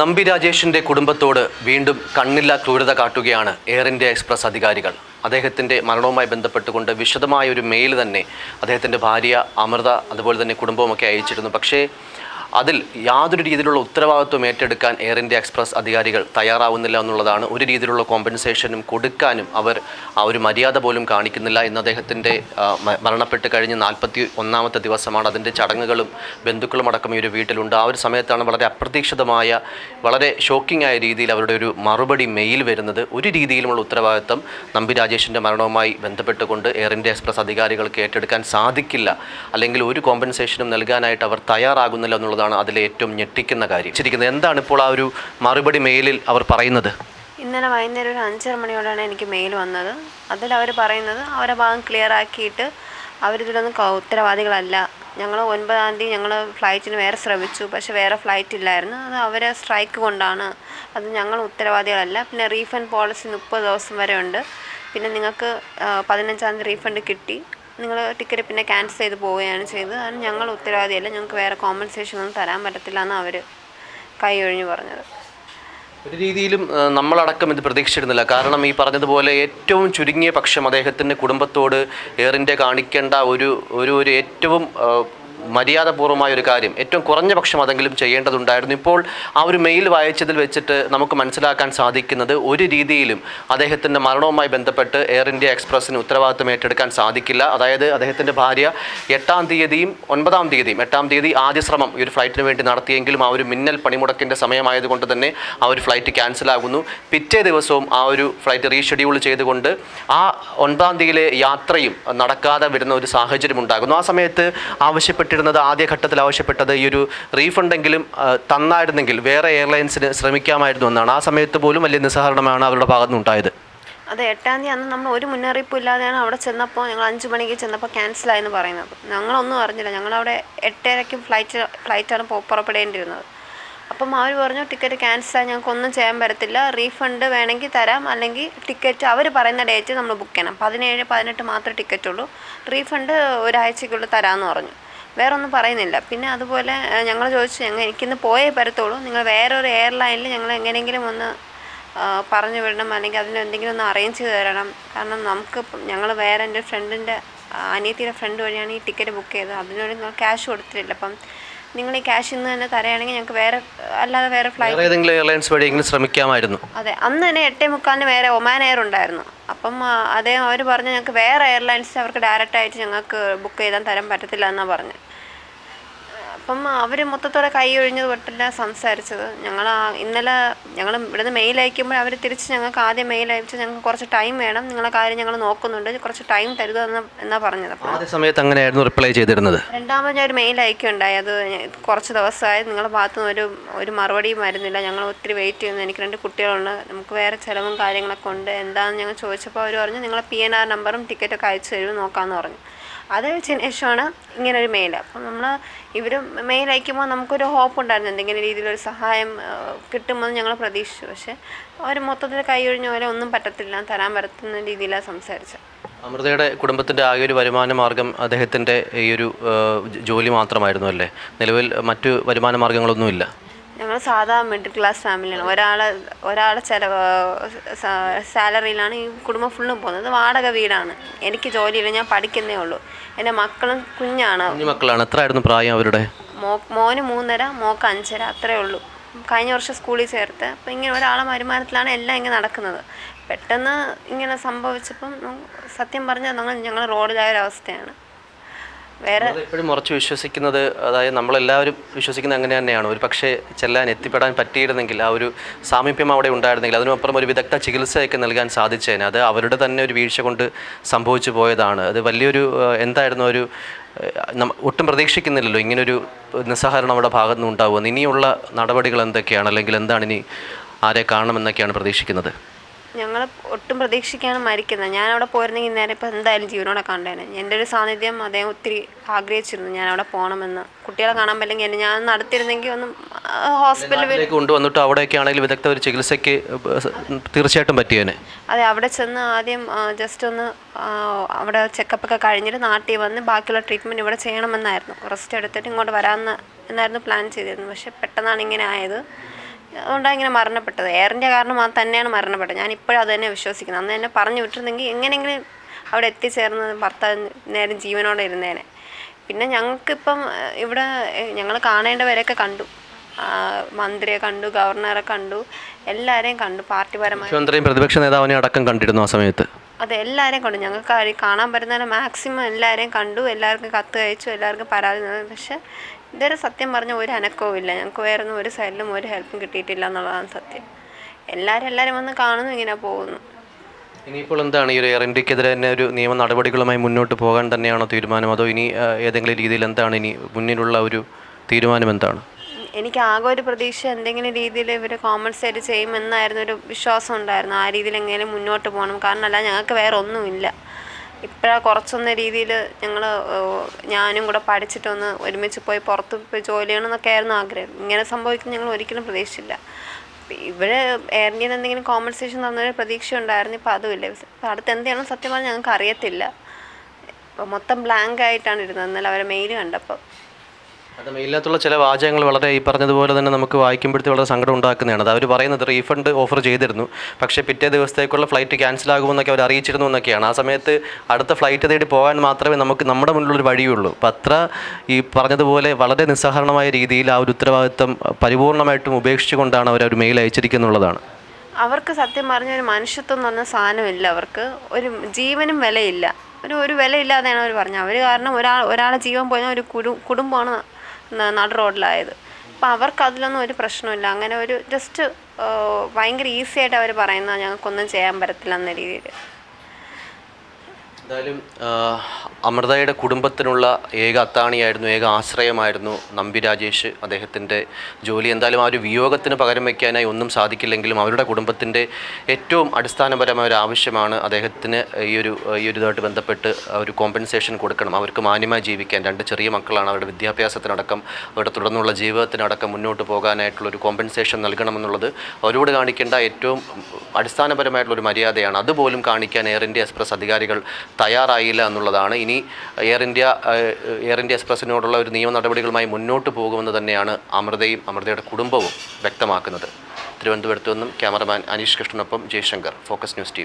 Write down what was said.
നമ്പി രാജേഷിന്റെ കുടുംബത്തോട് വീണ്ടും കണ്ണില്ല ക്രൂരത കാട്ടുകയാണ് എയർ ഇന്ത്യ എക്സ്പ്രസ് അധികാരികൾ. അദ്ദേഹത്തിന്റെ മരണവുമായി ബന്ധപ്പെട്ടുകൊണ്ട് വിശദമായ ഒരു മെയിൽ തന്നെ അദ്ദേഹത്തിന്റെ ഭാര്യ അമൃത അതുപോലെ തന്നെ കുടുംബവുമൊക്കെ അയച്ചിരുന്നു. പക്ഷേ അതിൽ യാതൊരു രീതിയിലുള്ള ഉത്തരവാദിത്വം ഏറ്റെടുക്കാൻ എയർ ഇന്ത്യ എക്സ്പ്രസ് അധികാരികൾ തയ്യാറാവുന്നില്ല എന്നുള്ളതാണ് ഒരു രീതിയിലുള്ള കോമ്പൻസേഷനും കൊടുക്കാനും അവർ ആ ഒരു മര്യാദ പോലും കാണിക്കുന്നില്ല ഇന്ന് അദ്ദേഹത്തിന്റെ മരണപ്പെട്ട് കഴിഞ്ഞ് നാൽപ്പത്തി ഒന്നാമത്തെ ദിവസമാണ് അതിന്റെ ചടങ്ങുകളും ബന്ധുക്കളും അടക്കം ഈ ഒരു വീട്ടിലുണ്ട്. ആ ഒരു സമയത്താണ് വളരെ അപ്രതീക്ഷിതമായ വളരെ ഷോക്കിംഗ് ആയ രീതിയിൽ അവരുടെ ഒരു മറുപടി മെയിൽ വരുന്നത്. ഒരു രീതിയിലുമുള്ള ഉത്തരവാദിത്തം നമ്പി രാജേഷിന്റെ മരണവുമായി ബന്ധപ്പെട്ടുകൊണ്ട് എയർ ഇന്ത്യ എക്സ്പ്രസ് അധികാരികൾക്ക് ഏറ്റെടുക്കാൻ സാധിക്കില്ല. അല്ലെങ്കിൽ ഒരു കോമ്പൻസേഷനും നൽകാനായിട്ട് അവർ തയ്യാറാകുന്നില്ല എന്നുള്ളതാണ് അതിലെ ഏറ്റവും ഞെട്ടിക്കുന്ന കാര്യം. ശരിക്കും എന്താണ് ഇപ്പോൾ ആ ഒരു മറുപടി മെയിലിൽ അവർ പറയുന്നത്? ഇന്നലെ വൈകുന്നേരം ഒരു അഞ്ചര മണിയോടാണ് എനിക്ക് മെയിൽ വന്നത്. അതിൽ അവർ പറയുന്നത് അവരെ ഭാഗം ക്ലിയർ ആക്കിയിട്ട് അവരിതിലൊന്നും ഉത്തരവാദികളല്ല. ഞങ്ങൾ ഒൻപതാം തീയതി ഞങ്ങൾ ഫ്ലൈറ്റിന് വേറെ ശ്രമിച്ചു. പക്ഷേ വേറെ ഫ്ലൈറ്റ് ഇല്ലായിരുന്നു. അത് അവരെ സ്ട്രൈക്ക് കൊണ്ടാണ്. അത് ഞങ്ങൾ ഉത്തരവാദികളല്ല. പിന്നെ റീഫണ്ട് പോളിസി മുപ്പത് ദിവസം വരെ ഉണ്ട്. പിന്നെ നിങ്ങൾക്ക് പതിനഞ്ചാം തീയതി റീഫണ്ട് കിട്ടി. നിങ്ങൾ ടിക്കറ്റ് പിന്നെ ക്യാൻസൽ ചെയ്ത് പോവുകയാണ് ചെയ്തത്. അതിന് ഞങ്ങൾ ഉത്തരവാദിയല്ല. ഞങ്ങൾക്ക് വേറെ കോമ്പൻസേഷൻ ഒന്നും തരാൻ പറ്റത്തില്ല എന്ന് അവർ കൈ ഒഴിഞ്ഞു പറഞ്ഞത്. ഒരു രീതിയിലും നമ്മളടക്കം ഇത് പ്രതീക്ഷിച്ചിരുന്നില്ല. കാരണം ഈ പറഞ്ഞതുപോലെ ഏറ്റവും ചുരുങ്ങിയ പക്ഷം അദ്ദേഹത്തിന്റെ കുടുംബത്തോട് എയർ ഇന്ത്യ കാണിക്കേണ്ട ഒരു ഒരു ഒരു ഏറ്റവും ആ, മര്യാദപൂർവമായ ഒരു കാര്യം. ഏറ്റവും കുറഞ്ഞ പക്ഷം അതെങ്കിലും ചെയ്യേണ്ടതുണ്ടായിരുന്നു. ഇപ്പോൾ ആ ഒരു മെയിൽ വായിച്ചതിൽ വെച്ചിട്ട് നമുക്ക് മനസ്സിലാക്കാൻ സാധിക്കുന്നത് ഒരു രീതിയിലും അദ്ദേഹത്തിന്റെ മരണവുമായി ബന്ധപ്പെട്ട് എയർ ഇന്ത്യ എക്സ്പ്രസ്സിന് ഉത്തരവാദിത്തം ഏറ്റെടുക്കാൻ സാധിക്കില്ല. അതായത് അദ്ദേഹത്തിന്റെ ഭാര്യ എട്ടാം തീയതിയും ഒൻപതാം തീയതിയും എട്ടാം തീയതി ആദ്യ ശ്രമം ഈ ഒരു ഫ്ലൈറ്റിന് വേണ്ടി നടത്തിയെങ്കിലും ആ ഒരു മിന്നൽ പണിമുടക്കിന്റെ സമയമായതുകൊണ്ട് തന്നെ ആ ഒരു ഫ്ലൈറ്റ് ക്യാൻസലാകുന്നു. പിറ്റേ ദിവസവും ആ ഒരു ഫ്ലൈറ്റ് റീഷെഡ്യൂൾ ചെയ്തുകൊണ്ട് ആ ഒൻപതാം തീയതിയിലെ യാത്രയും നടക്കാതെ വരുന്ന ഒരു സാഹചര്യം ഉണ്ടാകുന്നു ആ സമയത്ത് ആവശ്യപ്പെട്ടിരുന്നത് ആദ്യ ഘട്ടത്തിൽ ആവശ്യപ്പെട്ടത് ഈ ഒരു റീഫണ്ടെങ്കിലും തന്നായിരുന്നെങ്കിൽ വേറെ എയർലൈൻസിന് ശ്രമിക്കാമായിരുന്നു എന്നാണ്. ആ സമയത്ത് പോലും വലിയ നിസ്സഹരണമാണ് അവരുടെ ഭാഗത്തുനിന്ന് ഉണ്ടായത് അതെ എട്ടാം തീയതി അന്ന് നമ്മൾ ഒരു മുന്നറിയിപ്പും ഇല്ലാതെയാണ് അവിടെ ചെന്നപ്പോൾ ഞങ്ങൾ അഞ്ച് മണിക്ക് ചെന്നപ്പോൾ ക്യാൻസലായെന്ന് പറയുന്നത്. ഞങ്ങളൊന്നും അറിഞ്ഞില്ല. ഞങ്ങളവിടെ എട്ടരയ്ക്കും ഫ്ലൈറ്റ് ഫ്ലൈറ്റാണ് പുറപ്പെടേണ്ടിയിരുന്നത്. അപ്പം അവർ പറഞ്ഞു ടിക്കറ്റ് ക്യാൻസലായി ഞങ്ങൾക്കൊന്നും ചെയ്യാൻ പറ്റത്തില്ല. റീഫണ്ട് വേണമെങ്കിൽ തരാം. അല്ലെങ്കിൽ ടിക്കറ്റ് അവർ പറയുന്ന ഡേറ്റ് നമ്മൾ ബുക്ക് ചെയ്യണം. പതിനേഴ് പതിനെട്ട് മാത്രമേ ടിക്കറ്റുള്ളൂ റീഫണ്ട് ഒരാഴ്ചയ്ക്കുള്ളിൽ തരാമെന്ന് പറഞ്ഞു. വേറെ ഒന്നും പറയുന്നില്ല. പിന്നെ അതുപോലെ ഞങ്ങൾ ചോദിച്ചു ഞങ്ങൾ എനിക്കിന്ന് പോയേ പറ്റത്തുള്ളൂ. നിങ്ങൾ വേറൊരു എയർലൈനിൽ ഞങ്ങൾ എങ്ങനെയെങ്കിലും ഒന്ന് പറഞ്ഞു വിടണം. അല്ലെങ്കിൽ അതിന് എന്തെങ്കിലും ഒന്ന് അറേഞ്ച് ചെയ്ത് തരണം. കാരണം നമുക്ക് ഞങ്ങൾ വേറെ എന്റെ ഫ്രണ്ടിന്റെ അനിയത്തിയുടെ ഫ്രണ്ട് വഴിയാണ് ഈ ടിക്കറ്റ് ബുക്ക് ചെയ്തത്. അതിനോട് നിങ്ങൾ ക്യാഷ് കൊടുത്തിട്ടില്ല. അപ്പം നിങ്ങൾ ഈ ക്യാഷ് ഇന്ന് തന്നെ തരാണെങ്കിൽ ഞങ്ങൾക്ക് വേറെ അല്ലാതെ വേറെ ഫ്ലൈറ്റ് ഏതെങ്കിലും എയർലൈൻസ് വഴി വഴിയെങ്കിലും ശ്രമിക്കാമായിരുന്നു. അതെ അന്ന് തന്നെ എട്ടേ മുക്കാലിന് വേറെ ഒമാൻ എയർ ഉണ്ടായിരുന്നു. അപ്പം അദ്ദേഹം അവർ പറഞ്ഞു ഞങ്ങൾക്ക് വേറെ എയർലൈൻസ് അവർക്ക് ഡയറക്റ്റ് ആയിട്ട് ഞങ്ങൾക്ക് ബുക്ക് ചെയ്താൽ തരാൻ പറ്റത്തില്ല എന്നാണ് പറഞ്ഞത് അപ്പം അവർ മൊത്തത്തോടെ കൈ ഒഴിഞ്ഞത് തൊട്ടല്ല സംസാരിച്ചത്. ഞങ്ങൾ ഇന്നലെ ഞങ്ങൾ ഇവിടുന്ന് മെയിൽ അയക്കുമ്പോൾ അവർ തിരിച്ച് ഞങ്ങൾക്ക് ആദ്യം മെയിൽ അയച്ച് ഞങ്ങൾക്ക് കുറച്ച് ടൈം വേണം. നിങ്ങളെ കാര്യം ഞങ്ങൾ നോക്കുന്നുണ്ട്. കുറച്ച് ടൈം തരുക എന്ന് എന്നാണ് പറഞ്ഞത് ആദ്യ സമയത്ത് അങ്ങനെയായിരുന്നു റിപ്ലൈ ചെയ്തിരുന്നത്. രണ്ടാമത് ഞാൻ ഒരു മെയിൽ അയക്കുണ്ടായി അത് കുറച്ച് ദിവസമായി നിങ്ങളുടെ ഭാഗത്തു നിന്ന് ഒരു ഒരു മറുപടിയും വരുന്നില്ല. ഞങ്ങൾ ഒത്തിരി വെയിറ്റ് ചെയ്യുന്നു. എനിക്ക് രണ്ട് കുട്ടികളുണ്ട്. നമുക്ക് വേറെ ചിലവും കാര്യങ്ങളൊക്കെ ഉണ്ട്. എന്താണെന്ന് ഞങ്ങൾ ചോദിച്ചപ്പോൾ അവർ പറഞ്ഞു നിങ്ങളെ പി എൻ ആർ നമ്പറും ടിക്കറ്റൊക്കെ അയച്ചു തരുമെന്ന് നോക്കാമെന്ന് പറഞ്ഞു. അത് വെച്ചതിന് ശേഷമാണ് ഇങ്ങനെ ഒരു മെയിൽ അപ്പം നമ്മൾ ഇവർ മെയിൽ അയക്കുമ്പോൾ നമുക്കൊരു ഹോപ്പ് ഉണ്ടായിരുന്നു എന്തെങ്കിലും രീതിയിലൊരു സഹായം കിട്ടുമെന്ന് ഞങ്ങൾ പ്രതീക്ഷിച്ചു. പക്ഷേ അവർ മൊത്തത്തിൽ കൈ ഒഴിഞ്ഞ പോലെ ഒന്നും പറ്റത്തില്ല തരാൻ പറ്റുന്ന രീതിയിലാണ് സംസാരിച്ചത് അമൃതയുടെ കുടുംബത്തിന്റെ ആകെ ഒരു വരുമാന മാർഗം അദ്ദേഹത്തിന്റെ ഈ ഒരു ജോലി മാത്രമായിരുന്നു അല്ലേ? നിലവിൽ മറ്റു വരുമാന മാർഗങ്ങളൊന്നുമില്ല. ഞങ്ങൾ സാധാ മിഡിൽ ക്ലാസ് ഫാമിലിയാണ് ഒരാളെ ഒരാളെ ചിലവ് സാലറിയിലാണ് ഈ കുടുംബം ഫുള്ളും പോകുന്നത്. വാടക വീടാണ്. എനിക്ക് ജോലിയില്ല ഞാൻ പഠിക്കുന്നേ ഉള്ളൂ. എന്റെ മക്കളും കുഞ്ഞാണ്. കുഞ്ഞു മക്കളാണ്. എത്രയായിരുന്നു പ്രായം അവരുടെ? മോ മോന് മൂന്നര മോക്ക് അഞ്ചര അത്രേ ഉള്ളൂ. കഴിഞ്ഞ വർഷം സ്കൂളിൽ ചേർത്ത്. അപ്പം ഇങ്ങനെ ഒരാളെ വരുമാനത്തിലാണ് എല്ലാം ഇങ്ങനെ നടക്കുന്നത്. പെട്ടെന്ന് ഇങ്ങനെ സംഭവിച്ചപ്പം സത്യം പറഞ്ഞാൽ ഞങ്ങൾ ഞങ്ങൾ റോഡിലായ ഒരവസ്ഥയാണ്. വേറെ ഉറച്ചു വിശ്വസിക്കുന്നത് അതായത് നമ്മളെല്ലാവരും വിശ്വസിക്കുന്നത് അങ്ങനെ തന്നെയാണ്. ഒരു പക്ഷേ ചെല്ലാൻ എത്തിപ്പെടാൻ പറ്റിയിരുന്നെങ്കിൽ ആ ഒരു സാമീപ്യം അവിടെ ഉണ്ടായിരുന്നെങ്കിൽ അതിനപ്പുറം ഒരു വിദഗ്ധ ചികിത്സയൊക്കെ നൽകാൻ സാധിച്ചേനെ. അത് അവരുടെ തന്നെ ഒരു വീഴ്ച കൊണ്ട് സംഭവിച്ചു പോയതാണ്. അത് വലിയൊരു എന്തായിരുന്നു ഒരു ഒട്ടും പ്രതീക്ഷിക്കുന്നില്ലല്ലോ ഇങ്ങനൊരു നിസ്സഹരണം അവിടെ ഭാഗത്തു നിന്ന് ഉണ്ടാവുമെന്ന് ഇനിയുള്ള നടപടികൾ എന്തൊക്കെയാണ്? അല്ലെങ്കിൽ എന്താണ് ഇനി ആരെ കാണണമെന്നൊക്കെയാണ് പ്രതീക്ഷിക്കുന്നത്? ഞങ്ങൾ ഒട്ടും പ്രതീക്ഷിക്കാണ് മരിക്കുന്നത് ഞാൻ അവിടെ പോയിരുന്നെങ്കിൽ ഇന്നേരം ഇപ്പോൾ എന്തായാലും ജീവനോടെ കണ്ടേനെ എന്റെ ഒരു സാന്നിധ്യം അദ്ദേഹം ഒത്തിരി ആഗ്രഹിച്ചിരുന്നു ഞാൻ അവിടെ പോകണമെന്ന് കുട്ടികളെ കാണാൻ പറ്റില്ലെങ്കിൽ എന്നെ ഞാൻ നടത്തിയിരുന്നെങ്കിൽ ഒന്ന് ഹോസ്പിറ്റലിൽ കൊണ്ടുവന്നിട്ട് അവിടെയൊക്കെ ആണെങ്കിൽ വിദഗ്ധ ഒരു ചികിത്സയ്ക്ക് തീർച്ചയായിട്ടും പറ്റിയേനെ. അതെ അവിടെ ചെന്ന് ആദ്യം ജസ്റ്റ് ഒന്ന് അവിടെ ചെക്കപ്പ് ഒക്കെ കഴിഞ്ഞിട്ട് നാട്ടിൽ വന്ന് ബാക്കിയുള്ള ട്രീറ്റ്മെന്റ് ഇവിടെ ചെയ്യണമെന്നായിരുന്നു. റെസ്റ്റ് എടുത്തിട്ട് ഇങ്ങോട്ട് വരാമെന്ന് എന്നായിരുന്നു പ്ലാൻ ചെയ്തിരുന്നത്. പക്ഷേ പെട്ടെന്നാണ് ഇങ്ങനെ ആയത്. അതുകൊണ്ടാണ് ഇങ്ങനെ മരണപ്പെട്ടത്. എയറിന്റെ കാരണം തന്നെയാണ് മരണപ്പെട്ടത്. ഞാൻ ഇപ്പോഴും അത് തന്നെ വിശ്വസിക്കുന്നത് അന്ന് എന്നെ പറഞ്ഞു വിട്ടിരുന്നെങ്കിൽ എങ്ങനെയെങ്കിലും അവിടെ എത്തിച്ചേർന്ന് ഭർത്താവ് നേരം ജീവനോടെ ഇരുന്നേനെ. പിന്നെ ഞങ്ങൾക്കിപ്പം ഇവിടെ ഞങ്ങൾ കാണേണ്ടവരെയൊക്കെ കണ്ടു. മന്ത്രിയെ കണ്ടു ഗവർണറെ കണ്ടു എല്ലാവരെയും കണ്ടു പാർട്ടിപരമായി. പ്രതിപക്ഷ നേതാവിനെ അടക്കം കണ്ടിരുന്നു ആ സമയത്ത്. അതെ എല്ലാവരെയും കണ്ടു. ഞങ്ങൾക്ക് കാണാൻ പറ്റുന്ന മാക്സിമം എല്ലാവരെയും കണ്ടു. എല്ലാവർക്കും കത്ത് അയച്ചു. എല്ലാവർക്കും പരാതി നൽകി പക്ഷേ ഇതുവരെ സത്യം പറഞ്ഞ ഒരു അനക്കവും ഇല്ല. ഞങ്ങൾക്ക് വേറെ ഒന്നും ഒരു സൈഡിലും ഒരു ഹെൽപ്പും കിട്ടിയിട്ടില്ല എന്നുള്ളതാണ് സത്യം. എല്ലാവരും എല്ലാവരും വന്ന് കാണുന്നു ഇങ്ങനെ പോകുന്നു. ഇനിയിപ്പോൾ എന്താണ്? ഈ ഒരു ഇന്ത്യക്കെതിരെ തന്നെ ഒരു നിയമ നടപടികളുമായി മുന്നോട്ട് പോകാൻ തന്നെയാണോ തീരുമാനം? അതോ ഇനി ഏതെങ്കിലും രീതിയിൽ എന്താണ് ഇനി മുന്നിലുള്ള ഒരു തീരുമാനം എന്താണ്? എനിക്ക് ആകെ ഒരു പ്രതീക്ഷ എന്തെങ്കിലും രീതിയിൽ ഇവർ കോമ്പൻസേറ്റ് ചെയ്യുമെന്നായിരുന്നു ഒരു വിശ്വാസം ഉണ്ടായിരുന്നു. ആ രീതിയിൽ എങ്ങനെയും മുന്നോട്ട് പോകണം. കാരണം അല്ല ഞങ്ങൾക്ക് വേറെ ഒന്നുമില്ല. ഇപ്പോഴാ കുറച്ചൊന്ന രീതിയിൽ ഞങ്ങൾ ഞാനും കൂടെ പഠിച്ചിട്ടൊന്ന് ഒരുമിച്ച് പോയി പുറത്ത് പോയി ജോലി ചെയ്യണമെന്നൊക്കെ ആയിരുന്നു ആഗ്രഹം. ഇങ്ങനെ സംഭവിക്കും ഞങ്ങൾ ഒരിക്കലും പ്രതീക്ഷിച്ചില്ല. ഇവിടെ എയർ ഇന്ത്യയിൽ എന്തെങ്കിലും കോമ്പൻസേഷൻ തന്നൊരു പ്രതീക്ഷ ഉണ്ടായിരുന്നു. ഇപ്പോൾ അതുമില്ല. ഇപ്പം അടുത്ത് എന്ത് ചെയ്യണം സത്യം പറഞ്ഞാൽ ഞങ്ങൾക്ക് അറിയത്തില്ല. മൊത്തം ബ്ലാങ്ക് ആയിട്ടാണ് ഇരുന്നത്. എന്നാലും അവരെ മെയിൽ കണ്ടപ്പോൾ അത് മെയിലിനകത്തുള്ള ചില വാചകങ്ങൾ വളരെ ഈ പറഞ്ഞതുപോലെ തന്നെ നമുക്ക് വായിക്കുമ്പോഴത്തേക്ക് വളരെ സങ്കടം ഉണ്ടാക്കുന്നതാണ്. അത് അവർ പറയുന്നത് റീഫണ്ട് ഓഫർ ചെയ്തിരുന്നു. പക്ഷേ പിറ്റേ ദിവസത്തേക്കുള്ള ഫ്ലൈറ്റ് ക്യാൻസൽ ആകുമെന്നൊക്കെ അവർ അറിയിച്ചിരുന്നു എന്നൊക്കെയാണ്. ആ സമയത്ത് അടുത്ത ഫ്ലൈറ്റ് തേടി പോകാൻ മാത്രമേ നമുക്ക് നമ്മുടെ മുന്നിലൊരു വഴിയുള്ളൂ. അപ്പം അത്ര ഈ പറഞ്ഞതുപോലെ വളരെ നിസ്സഹരണമായ രീതിയിൽ ആ ഒരു ഉത്തരവാദിത്വം പരിപൂർണമായിട്ടും ഉപേക്ഷിച്ചുകൊണ്ടാണ് അവർ ഒരു മെയിൽ അയച്ചിരിക്കുന്നുള്ളതാണ്. അവർക്ക് സത്യം പറഞ്ഞ ഒരു മനുഷ്യത്വം എന്ന് പറഞ്ഞ സാധനമില്ല അവർക്ക്. ഒരു ജീവനും വിലയില്ല. ഒരു ഒരു വിലയില്ലാതെയാണ് അവർ പറഞ്ഞത്. അവർ കാരണം ഒരാൾ ഒരാളെ ജീവൻ പോയാൽ ഒരു കുടു കുടുംബമാണ് നട റോഡിലായത് അപ്പം അവർക്ക് അതിലൊന്നും ഒരു പ്രശ്നമില്ല അങ്ങനെ ഒരു ജസ്റ്റ് ഭയങ്കര ഈസി ആയിട്ട് അവർ പറയുന്ന ഞങ്ങൾക്കൊന്നും ചെയ്യാൻ പറ്റത്തില്ല എന്ന രീതിയിൽ എന്തായാലും അമൃതയുടെ കുടുംബത്തിനുള്ള ഏക അത്താണിയായിരുന്നു ഏക ആശ്രയമായിരുന്നു നമ്പി രാജേഷ് അദ്ദേഹത്തിന്റെ ജോലി. എന്തായാലും ആ ഒരു വിയോഗത്തിന് പകരം വയ്ക്കാനായി ഒന്നും സാധിക്കില്ലെങ്കിലും അവരുടെ കുടുംബത്തിന്റെ ഏറ്റവും അടിസ്ഥാനപരമായ ഒരു ആവശ്യമാണ് അദ്ദേഹത്തിന് ഈ ഒരു ഈ ഒരു ഇതുമായിട്ട് ബന്ധപ്പെട്ട് ഒരു കോമ്പൻസേഷൻ കൊടുക്കണം. അവർക്ക് മാന്യമായി ജീവിക്കാൻ രണ്ട് ചെറിയ മക്കളാണ്. അവരുടെ വിദ്യാഭ്യാസത്തിനടക്കം അവരുടെ തുടർന്നുള്ള ജീവിതത്തിനടക്കം മുന്നോട്ട് പോകാനായിട്ടുള്ള ഒരു കോമ്പൻസേഷൻ നൽകണമെന്നുള്ളത് അവരോട് കാണിക്കേണ്ട ഏറ്റവും അടിസ്ഥാനപരമായിട്ടുള്ള ഒരു മര്യാദയാണ്. അതുപോലും കാണിക്കാൻ എയർ ഇന്ത്യ എക്സ്പ്രസ് അധികാരികൾ തയ്യാറായില്ല എന്നുള്ളതാണ്. ഇനി എയർ ഇന്ത്യ എയർ ഇന്ത്യ എക്സ്പ്രസിനോടുള്ള ഒരു നിയമ നടപടികളുമായി മുന്നോട്ട് പോകുമെന്ന് തന്നെയാണ് അമൃതയും അമൃതയുടെ കുടുംബവും വ്യക്തമാക്കുന്നത്. തിരുവനന്തപുരത്തു നിന്നും ക്യാമറമാൻ അനീഷ് കൃഷ്ണനൊപ്പം ജയശങ്കർ ഫോക്കസ് ന്യൂസ് ടി